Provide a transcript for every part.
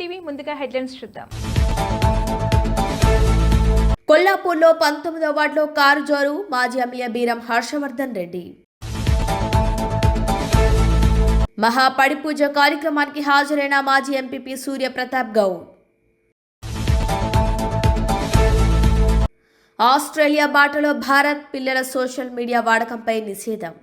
TV ముందుగా headlines చూద్దాం. కొల్లాపూర్లో పంతొమ్మిదో వార్డులో కారు జోరు మాజీ ఎమ్మెల్యే బీరం హర్షవర్ధన్ రెడ్డి. మహాపడి పూజ కార్యక్రమానికి హాజరైన మాజీ ఎంపీపీ సూర్య ప్రతాప్ గౌడ్. ఆస్ట్రేలియా బాటలో భారత్ పిల్లల సోషల్ మీడియా వాడకంపై నిషేధం.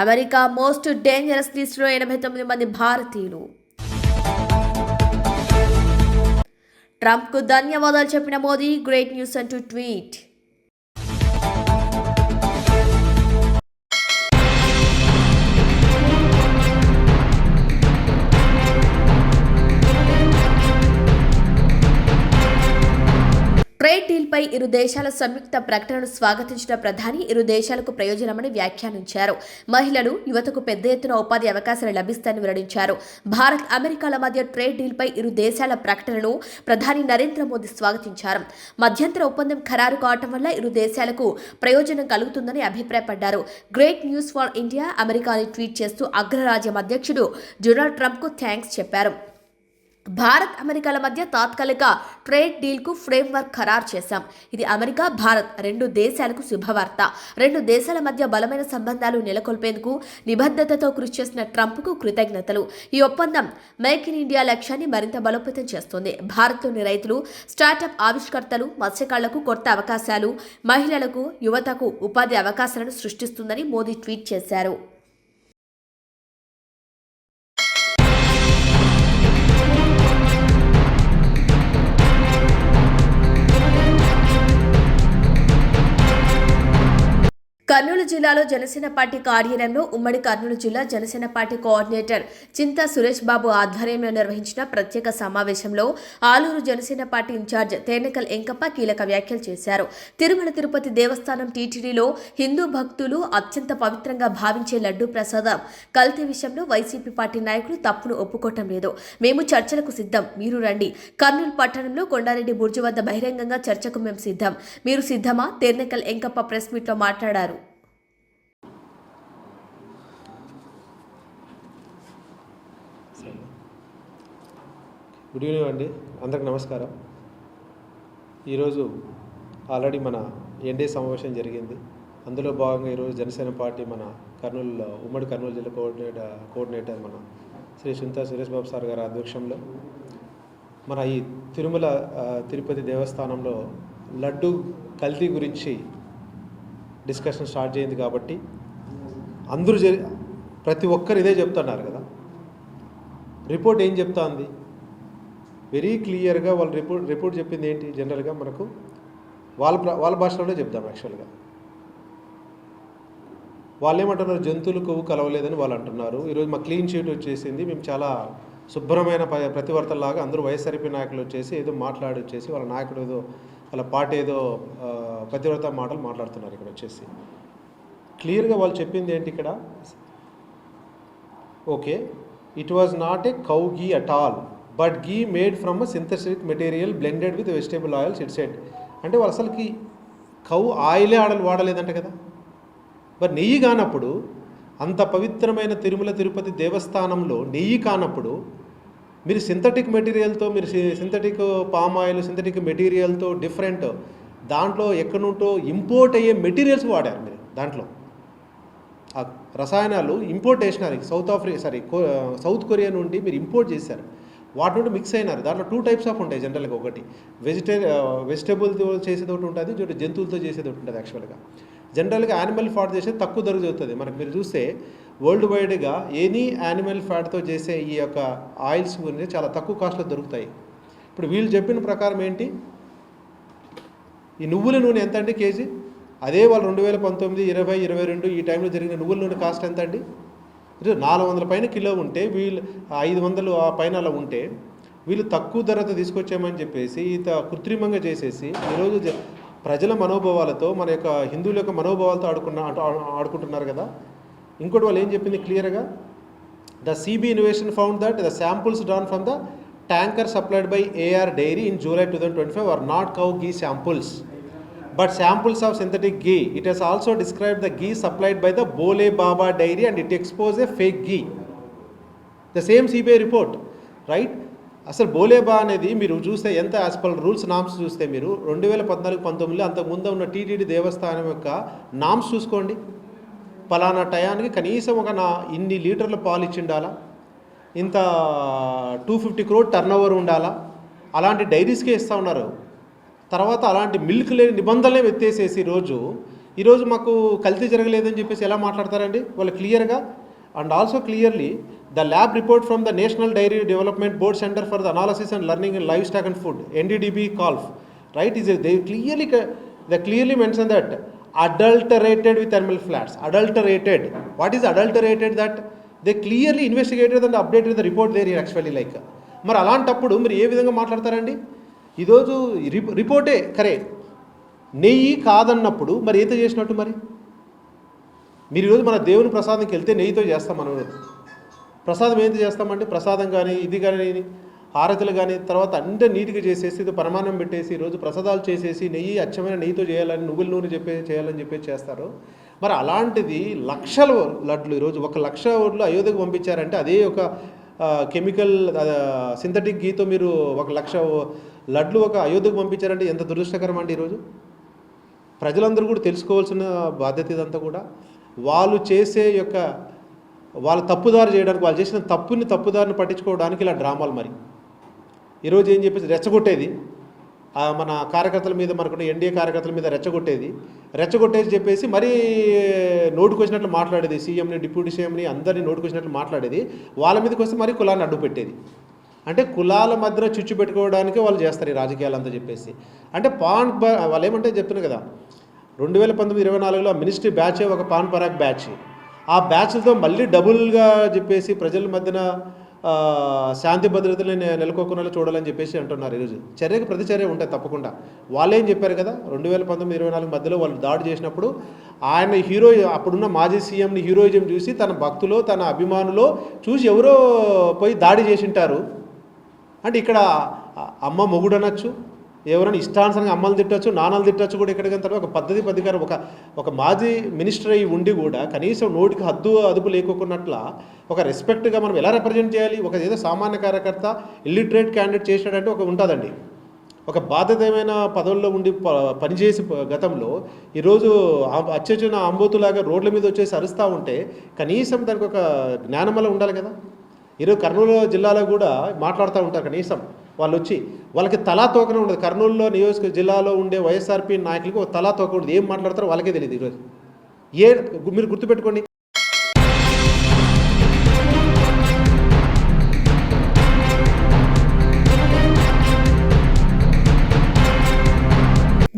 అమెరికా మోస్ట్ డేంజరస్ లిస్టులో ఎనభై తొమ్మిది మంది భారతీయులు. ట్రంప్కు ధన్యవాదాలు చెప్పిన మోదీ గ్రేట్ న్యూస్ అంటూ ట్వీట్. ట్రేడ్ డీల్పై ఇరు దేశాల సంయుక్త ప్రకటనను స్వాగతించిన ప్రధాని ఇరు దేశాలకు ప్రయోజనమని వ్యాఖ్యానించారు. మహిళలు యువతకు పెద్ద ఎత్తున ఉపాధి అవకాశాలు లభిస్తాయని వెల్లడించారు. భారత్ అమెరికాల మధ్య ట్రేడ్ డీల్పై ఇరు దేశాల ప్రకటనను ప్రధాని నరేంద్ర మోదీ స్వాగతించారు. మధ్యంతర ఒప్పందం ఖరారు కావటం వల్ల ఇరు దేశాలకు ప్రయోజనం కలుగుతుందని అభిప్రాయపడ్డారు. గ్రేట్ న్యూస్ ఫర్ ఇండియా అమెరికాని ట్వీట్ చేస్తూ అగ్రరాజ్యం అధ్యక్షుడు డొనాల్డ్ ట్రంప్కు థ్యాంక్స్ చెప్పారు. భారత్ అమెరికాల మధ్య తాత్కాలిక ట్రేడ్ డీల్కు ఫ్రేమ్వర్క్ ఖరారు చేశాం. ఇది అమెరికా భారత్ రెండు దేశాలకు శుభవార్త. రెండు దేశాల మధ్య బలమైన సంబంధాలు నెలకొల్పేందుకు నిబద్ధతతో కృషి చేసిన ట్రంప్కు కృతజ్ఞతలు. ఈ ఒప్పందం మేక్ ఇన్ ఇండియా లక్ష్యాన్ని మరింత బలోపేతం చేస్తుంది. భారత్లోని రైతులు స్టార్టప్ ఆవిష్కర్తలు మత్స్యకారులకు కొత్త అవకాశాలు మహిళలకు యువతకు ఉపాధి అవకాశాలను సృష్టిస్తుందని మోదీ ట్వీట్ చేశారు. కర్నూలు జిల్లాలో జనసేన పార్టీ కార్యాలయంలో ఉమ్మడి కర్నూలు జిల్లా జనసేన పార్టీ కోఆర్డినేటర్ చింతా సురేష్ బాబు ఆధ్వర్యంలో నిర్వహించిన ప్రత్యేక సమావేశంలో ఆలూరు జనసేన పార్టీ ఇన్ఛార్జ్ తేనకల్ ఎంకప్ప కీలక వ్యాఖ్యలు చేశారు. తిరుమల తిరుపతి దేవస్థానం టీటీడీలో హిందూ భక్తులు అత్యంత పవిత్రంగా భావించే లడ్డూ ప్రసాదం కల్తీ విషయంలో వైసీపీ పార్టీ నాయకులు తప్పును ఒప్పుకోవటం లేదు. మేము చర్చలకు సిద్ధం. మీరు రండి. కర్నూలు పట్టణంలో కొండారెడ్డి బుర్జు వద్ద బహిరంగంగా చర్చకు మేము సిద్ధం. మీరు సిద్ధమా? తేర్నకల్ ఎంకప్ప ప్రెస్ మీట్లో మాట్లాడారు. గుడ్ ఈవినింగ్ అండి. అందరికి నమస్కారం. ఈరోజు ఆల్రెడీ మన ఎన్డీ సమావేశం జరిగింది. అందులో భాగంగా ఈరోజు జనసేన పార్టీ మన కర్నూలులో ఉమ్మడి కర్నూలు జిల్లా కోఆర్డినేటర్ కోఆర్డినేటర్ మన శ్రీ సుంతా సురేష్ బాబు సార్ గారి అధ్యక్షంలో మన ఈ తిరుమల తిరుపతి దేవస్థానంలో లడ్డు కల్తీ గురించి డిస్కషన్ స్టార్ట్ చేయింది కాబట్టి అందరూ జరి ప్రతి ఒక్కరు ఇదే చెప్తున్నారు కదా. రిపోర్ట్ ఏం చెప్తా ఉంది వెరీ క్లియర్గా వాళ్ళ రిపోర్ట్ రిపోర్ట్ చెప్పింది ఏంటి జనరల్గా మనకు? వాళ్ళ వాళ్ళ భాషలోనే చెప్తాం యాక్చువల్గా. వాళ్ళు ఏమంటున్నారు జంతువులు కొవ్వు కలవలేదని వాళ్ళు అంటున్నారు. ఈరోజు మా క్లీన్ షీట్ వచ్చేసింది. మేము చాలా శుభ్రమైన ప- ప్రతివర్తలాగా అందరూ వైఎస్ఆర్పీ నాయకులు వచ్చేసి ఏదో మాట్లాడి వచ్చేసి వాళ్ళ నాయకుడు ఏదో వాళ్ళ పార్టీ ఏదో ప్రతివర్త మాటలు మాట్లాడుతున్నారు ఇక్కడ వచ్చేసి. క్లియర్గా వాళ్ళు చెప్పింది ఏంటి ఇక్కడ? Okay. It was not a cow ghee at all but ghee made from a synthetic material blended with vegetable oils it said అంటే వాళ్ళు అసలుకి కౌ ఆయిలే ఆడలు వాడలేదంట కదా? మరి నెయ్యి కానప్పుడు అంత పవిత్రమైన తిరుమల తిరుపతి దేవస్థానంలో నెయ్యి కానప్పుడు మీరు సింథటిక్ మెటీరియల్తో మీరు సింథటిక్ పామ్ ఆయిల్ సింథటిక్ మెటీరియల్తో డిఫరెంట్ దాంట్లో ఎక్కడి నుంటో ఇంపోర్ట్ అయ్యే మెటీరియల్స్ వాడారు మీరు దాంట్లో. రసాయనాలు ఇంపోర్ట్ చేసినారు. South Africa sorry South Korea నుండి మీరు ఇంపోర్ట్ చేశారు. వాటి నుండి మిక్స్ అయినారు. దాంట్లో టూ టైప్స్ ఆఫ్ ఉంటాయి జనరల్గా ఒకటి. వెజిటే వెజిటేబుల్తో చేసేది ఒకటి ఉంటుంది ఇంకోటి జంతువులతో చేసేది ఒకటి ఉంటుంది యాక్చువల్గా జనరల్గా యానిమల్ ఫ్యాట్ చేసేది తక్కువ ధర దొరుకుతుంది మనకు మీరు చూస్తే వరల్డ్ వైడ్గా ఎనీ యానిమల్ ఫ్యాట్తో చేసే ఈ యొక్క ఆయిల్స్ గురించి చాలా తక్కువ కాస్ట్లో దొరుకుతాయి. ఇప్పుడు వీళ్ళు చెప్పిన ప్రకారం ఏంటి? ఈ నువ్వుల నూనె ఎంత అండి కేజీ? అదే వాళ్ళు రెండు వేల పంతొమ్మిది ఇరవై ఇరవై రెండు ఈ టైంలో జరిగిన నువ్వుల నూనె కాస్ట్ ఎంత అండి నాలుగు వందల పైన కిలో ఉంటే వీళ్ళు ఐదు వందలు ఆ పైన అలా ఉంటే వీళ్ళు తక్కువ ధరతో తీసుకొచ్చామని చెప్పేసి ఇంత కృత్రిమంగా చేసేసి ఈరోజు ప్రజల మనోభావాలతో మన యొక్క హిందువుల యొక్క మనోభావాలతో ఆడుకున్న ఆడుకుంటున్నారు కదా? ఇంకోటి వాళ్ళు ఏం చెప్పింది క్లియర్గా? The CB investigation found that the samples that the samples drawn from the tanker supplied by AR Dairy in July 2025 are not cow ghee samples, but samples of synthetic ghee. It has also described the ghee supplied by the Bole Baba Dairy and it exposed a fake ghee. The same CBI report right అసలు బోలేబా అనేది మీరు చూస్తే ఎంత as per rules norms చూస్తే మీరు రెండు వేల పద్నాలుగు పంతొమ్మిదిలో అంతకుముందు ఉన్న టీటీడీ దేవస్థానం యొక్క నామ్స్ చూసుకోండి పలానా టయానికి కనీసం ఒక నా ఇన్ని లీటర్ల పాలు ఇచ్చి ఉండాలా ఇంత two fifty crore turn over ఉండాలా అలాంటి డైరీస్కే ఇస్తూ ఉన్నారు తర్వాత అలాంటి మిల్క్ లేని నిబంధనలే ఎత్తేసేసి ఈరోజు ఈరోజు మాకు కల్తీ జరగలేదని చెప్పేసి ఎలా మాట్లాడతారండి? వాళ్ళు క్లియర్గా? And also clearly the lab report from the National Dairy Development Board Centre for the Analysis and Learning in Livestock and Food NDDB CALF. Right is they clearly the clearly mention that adulterated with animal fats adulterated. What is adulterated that? They clearly investigated and updated the report there actually like. మరి అలాంటప్పుడు మీరు ఏ విధంగా మాట్లాడతారండి? ఈరోజు రిపో రిపోర్టే కరే. నెయ్యి కాదన్నప్పుడు మరి ఏదో చేసినట్టు మరి? మీరు ఈరోజు మన దేవుని ప్రసాదంకి వెళ్తే నెయ్యితో చేస్తాం మనం ప్రసాదం ఏంటి చేస్తామంటే ప్రసాదం కానీ ఇది కానీ హారతులు కానీ తర్వాత అంతా నీట్గా చేసేసి ఇది పరమాన్నం పెట్టేసి ఈరోజు ప్రసాదాలు చేసేసి నెయ్యి అచ్చమైన నెయ్యితో చేయాలని నువ్వుల నూనె చెప్పే చేయాలని చెప్పేసి చేస్తారు. మరి అలాంటిది లక్షల లడ్లు ఈరోజు ఒక లక్ష ఓట్లు అయోధ్యకు పంపించారంటే అదే ఒక కెమికల్ సింథటిక్ గీతో మీరు ఒక లక్ష లడ్లు ఒక అయోధ్యకు పంపించారంటే ఎంత దురదృష్టకరం అండి ఈరోజు? ప్రజలందరూ కూడా తెలుసుకోవాల్సిన బాధ్యత ఇదంతా కూడా. వాళ్ళు చేసే యొక్క వాళ్ళు తప్పుదారు చేయడానికి వాళ్ళు చేసిన తప్పుని తప్పుదారిని పట్టించుకోవడానికి ఇలా డ్రామాలు మరి. ఈరోజు ఏం చెప్పేసి రెచ్చగొట్టేది. మన కార్యకర్తల మీద మనకున్న ఎన్డీఏ కార్యకర్తల మీద రెచ్చగొట్టేది. రెచ్చగొట్టేసి చెప్పేసి మరీ నోటుకు వచ్చినట్లు మాట్లాడేది. సీఎంని డిప్యూటీ సీఎంని అందరినీ నోటుకు వచ్చినట్లు మాట్లాడేది. వాళ్ళ మీదకి వస్తే మరీ కులాన్ని అడ్డు పెట్టేది అంటే కులాల మధ్యన చిచ్చు పెట్టుకోవడానికి వాళ్ళు చేస్తారు ఈ రాజకీయాలంతా చెప్పేసి. అంటే పాన్ వాళ్ళు ఏమంటే చెప్తున్నారు కదా రెండు వేల పంతొమ్మిది ఇరవై నాలుగులో మినిస్ట్రీ బ్యాచ్ ఒక పాన్ పరాగ్ బ్యాచ్. ఆ బ్యాచ్లతో మళ్ళీ డబుల్గా చెప్పేసి ప్రజల మధ్యన శాంతి భద్రతలు నె- నెలకొకుండా చూడాలని చెప్పేసి అంటున్నారు ఈరోజు. చర్యకు ప్రతిచర్య ఉంటాయి తప్పకుండా. వాళ్ళేం చెప్పారు కదా రెండు వేల పంతొమ్మిది ఇరవై నాలుగు మధ్యలో వాళ్ళు దాడి చేసినప్పుడు ఆయన హీరో అప్పుడున్న మాజీ సీఎంని హీరోయిజం చూసి తన భక్తులో తన అభిమానులో చూసి ఎవరో పోయి దాడి చేసింటారు. అంటే ఇక్కడ అమ్మ మొగుడు అనొచ్చు ఎవరైనా ఇష్టానుసరంగా అమ్మలు తిట్టచ్చు నాన్నలు తిట్టచ్చు కూడా ఇక్కడ తర్వాత ఒక పద్ధతి పద్ధతికారం ఒక ఒక మాజీ మినిస్టర్ అయి ఉండి కూడా కనీసం నోటికి హద్దు అదుపు లేకున్నట్ల ఒక రెస్పెక్ట్గా మనం ఎలా రిప్రజెంట్ చేయాలి? ఒక ఏదో సామాన్య కార్యకర్త ఇల్లిటరేట్ క్యాండిడేట్ చేసినాడంటే ఒక ఉంటుందండి. ఒక బాధ్యతమైన పదవుల్లో ఉండి ప- పనిచేసి గతంలో ఈరోజు అచ్చొచ్చిన అంబోతులాగా రోడ్ల మీద వచ్చేసి అరుస్తూ ఉంటే కనీసం దానికి ఒక జ్ఞానమల ఉండాలి కదా? ఈరోజు కర్నూలు జిల్లాలో కూడా మాట్లాడుతూ ఉంటారు కనీసం వాళ్ళు వచ్చి వాళ్ళకి తలా తోకనే ఉండదు. కర్నూలులో నియోజక జిల్లాలో ఉండే వైఎస్ఆర్పీ నాయకులకు తలా తోక ఉండదు. ఏం మాట్లాడతారో వాళ్ళకే తెలియదు ఈరోజు. ఏ మీరు గుర్తుపెట్టుకోండి.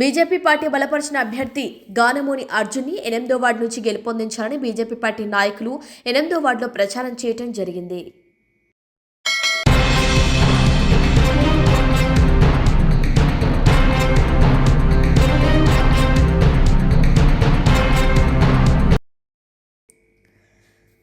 బీజేపీ పార్టీ బలపరిచిన అభ్యర్థి గానమోని అర్జున్ని ఎనిమిదో వార్డు నుంచి గెలుపొందించాలని బీజేపీ పార్టీ నాయకులు ఎనిమిదో వార్డులో ప్రచారం చేయడం జరిగింది.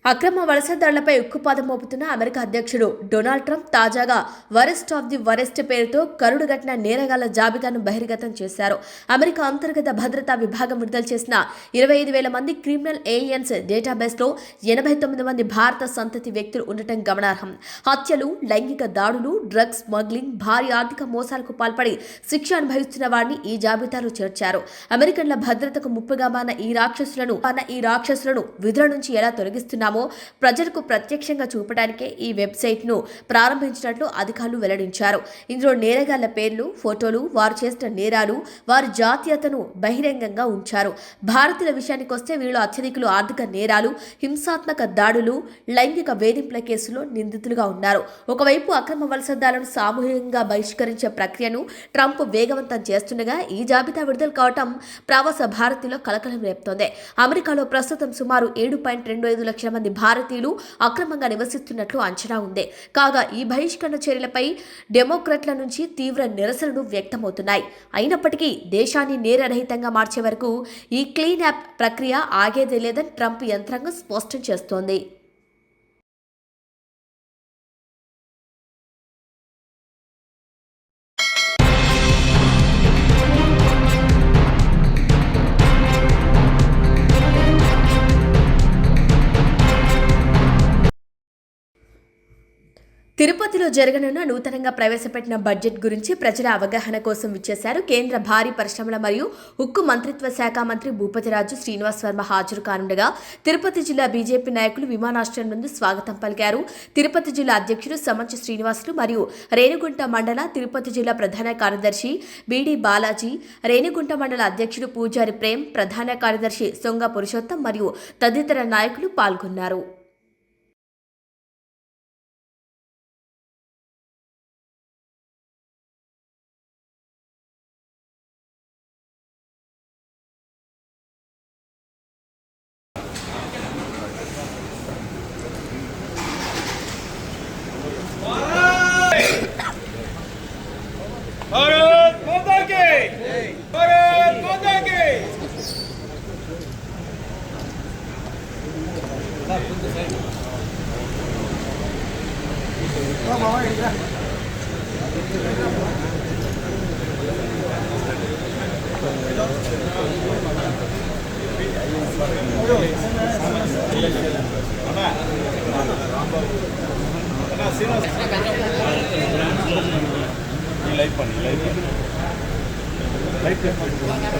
అక్రమ వలసదారులపై ఉక్కుపాదం మోపుతున్న అమెరికా అధ్యక్షుడు డొనాల్డ్ ట్రంప్ తాజాగా వరెస్ట్ ఆఫ్ ది వరెస్ట్ పేరుతో కరుడుగట్టిన నేరగాళ్ళ జాబితాను బహిర్గతం చేశారు. అమెరికా అంతర్గత భద్రతా విభాగం విడుదల చేసిన ఇరవై ఐదు వేల మంది క్రిమినల్ ఏలియన్స్ డేటాబేస్లో ఎనభై తొమ్మిది మంది భారత సంతతి వ్యక్తులు ఉండటం గమనార్హం. హత్యలు లైంగిక దాడులు డ్రగ్స్ స్మగ్లింగ్ భారీ ఆర్థిక మోసాలకు పాల్పడి శిక్ష అనుభవిస్తున్న వారిని ఈ జాబితాలో చేర్చారు. అమెరికన్ల భద్రతకు ముప్పుగా మాన ఈ రాక్షసులను ఈ రాక్షసులను విధుల నుంచి ఎలా తొలగిస్తున్నామో ప్రజలకు ప్రత్యక్షంగా చూపడానికే ఈ వెబ్సైట్ను ప్రారంభించినట్లు అధికారులు వెల్లడించారు. ఇందులో నేరగాళ్ళ పేర్లు ఫోటోలు వారు చేసిన నేరాలు వారి జాతీయతను బహిరంగంగా ఉంచారు. భారతీయుల విషయానికి వస్తే వీళ్ళు అత్యధికులు ఆర్థిక నేరాలు హింసాత్మక దాడులు లైంగిక వేధింపుల కేసులో నిందితులుగా ఉన్నారు. ఒకవైపు అక్రమ వలసదాలను సామూహికంగా బహిష్కరించే ప్రక్రియను ట్రంప్ వేగవంతం చేస్తుండగా ఈ జాబితా విడుదల కావటం ప్రవాస భారతిలో కలకలం రేపుతోంది. అమెరికాలో ప్రస్తుతం సుమారు ఏడు పాయింట్ రెండు ఐదు లక్షల మంది భారతీయులు అక్రమంగా నివసిస్తున్నట్లు అంచనా ఉంది. కాగా ఈ బహిష్కరణ చర్యలపై డెమోక్రట్ల నుంచి తీవ్ర నిరసనలు వ్యక్తమవుతున్నాయి. అయినప్పటికీ దేశాన్ని నేరరహితంగా మార్చే వరకు ఈ క్లీన్ యాప్ ప్రక్రియ ఆగేదే లేదని ట్రంప్ యంత్రాంగం స్పష్టం చేస్తోంది. తిరుపతిలో జరగనున్న నూతనంగా ప్రవేశపెట్టిన బడ్జెట్ గురించి ప్రజల అవగాహన కోసం విచ్చేశారు కేంద్ర భారీ పరిశ్రమల మరియు ఉక్కు మంత్రిత్వ శాఖ మంత్రి భూపతిరాజు శ్రీనివాస్ వర్మ హాజరు కానుండగా తిరుపతి జిల్లా బీజేపీ నాయకులు విమానాశ్రయం నుండి స్వాగతం పలికారు. తిరుపతి జిల్లా అధ్యక్షుడు సమంచి శ్రీనివాసులు మరియు రేణిగుంట మండల తిరుపతి జిల్లా ప్రధాన కార్యదర్శి బీడి బాలాజీ రేణిగుంట మండల అధ్యక్షుడు పూజారి ప్రేమ్ ప్రధాన కార్యదర్శి సొంగ పురుషోత్తం మరియు తదితర నాయకులు పాల్గొన్నారు. 어려 ఈ లైఫ్ పని ఈ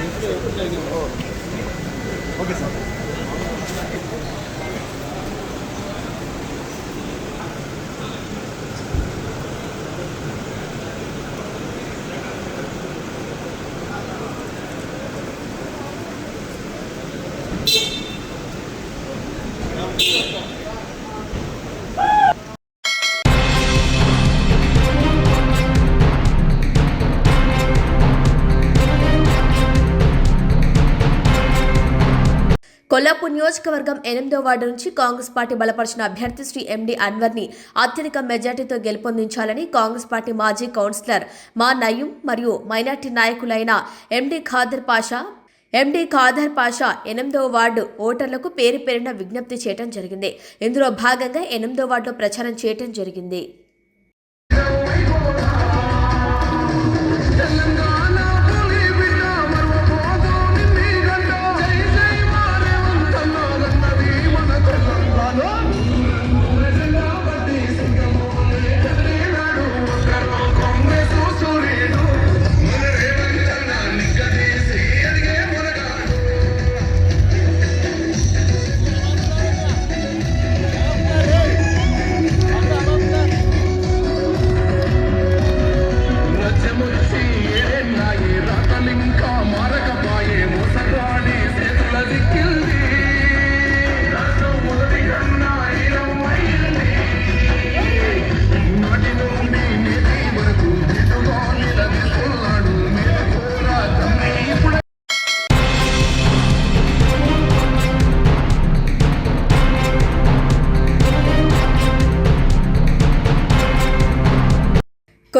లైఫ్ వచ్చేసి అందరం కొల్లాపూర్ నియోజకవర్గం ఎనిమిదో వార్డు నుంచి కాంగ్రెస్ పార్టీ బలపరిచిన అభ్యర్థి శ్రీ ఎండి అన్వర్ని అత్యధిక మెజార్టీతో గెలుపొందించాలని కాంగ్రెస్ పార్టీ మాజీ కౌన్సిలర్ మా నయీం మరియు మైనార్టీ నాయకులైన ఎండి ఖాదర్ పాషా ఎండి ఖాదర్ పాషా ఎనిమిదవ వార్డు ఓటర్లకు పేరు పేరిన విజ్ఞప్తి చేయడం జరిగింది. ఇందులో భాగంగా ఎనిమిదో వార్డులో ప్రచారం చేయడం జరిగింది.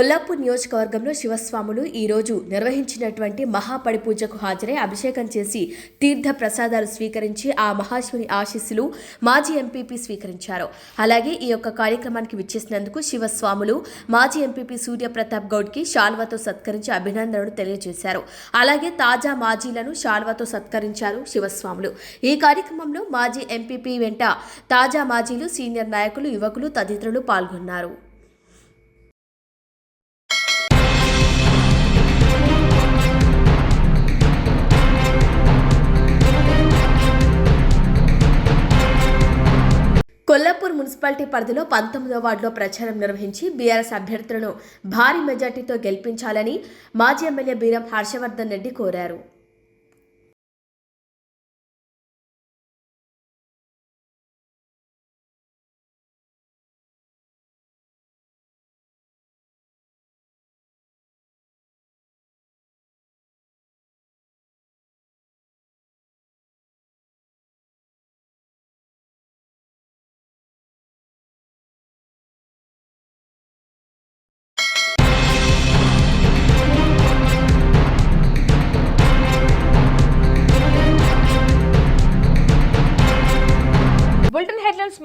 కొల్లాపూర్ నియోజకవర్గంలో శివస్వాములు ఈరోజు నిర్వహించినటువంటి మహాపడిపూజకు హాజరై అభిషేకం చేసి తీర్థ ప్రసాదాలు స్వీకరించి ఆ మహాశివుని ఆశీస్సులు మాజీ ఎంపీపీ స్వీకరించారు. అలాగే ఈ యొక్క కార్యక్రమానికి విచ్చేసినందుకు శివస్వాములు మాజీ ఎంపీపీ సూర్యప్రతాప్ గౌడ్కి శాల్వాతో సత్కరించి అభినందనలు తెలియజేశారు. అలాగే తాజా మాజీలను శాల్వాతో సత్కరించారు శివస్వాములు. ఈ కార్యక్రమంలో మాజీ ఎంపీపీ వెంట తాజా మాజీలు సీనియర్ నాయకులు యువకులు తదితరులు పాల్గొన్నారు. కొల్లాపూర్ మున్సిపాలిటీ పరిధిలో పంతొమ్మిదో వార్డులో ప్రచారం నిర్వహించి బీఆర్ఎస్ అభ్యర్థులను భారీ మెజార్టీతో గెలిపించాలని మాజీ ఎమ్మెల్యే బీరం హర్షవర్ధన్ రెడ్డి కోరారు.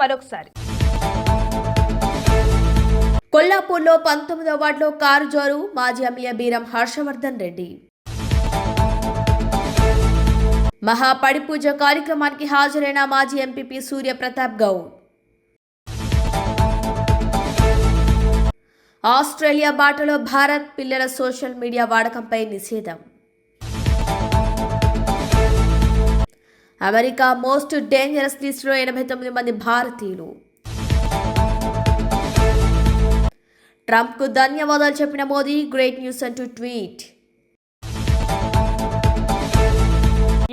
మరొకసారి. కొల్లాపూర్లో పంతొమ్మిదో వార్డులో కారు జోరు మాజీ ఎమ్మెల్యే బీరం హర్షవర్ధన్ రెడ్డి. మహాపడి పూజ కార్యక్రమానికి హాజరైన మాజీ ఎంపీపీ సూర్య ప్రతాప్ గౌడ్. ఆస్ట్రేలియా బాటలో భారత్ పిల్లల సోషల్ మీడియా వాడకంపై నిషేధం. అమెరికా మోస్ట్ డేంజరస్ లిస్టులో ఎనభై తొమ్మిది మంది భారతీయులు. ట్రంప్కు ధన్యవాదాలు చెప్పిన మోదీ గ్రేట్ న్యూస్ అంటూ ట్వీట్.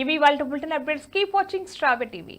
ఇవి వాళ్ళ బులెటిన్ అప్డేట్స్. కీప్ వాచింగ్ స్ట్రాబె టీవీ.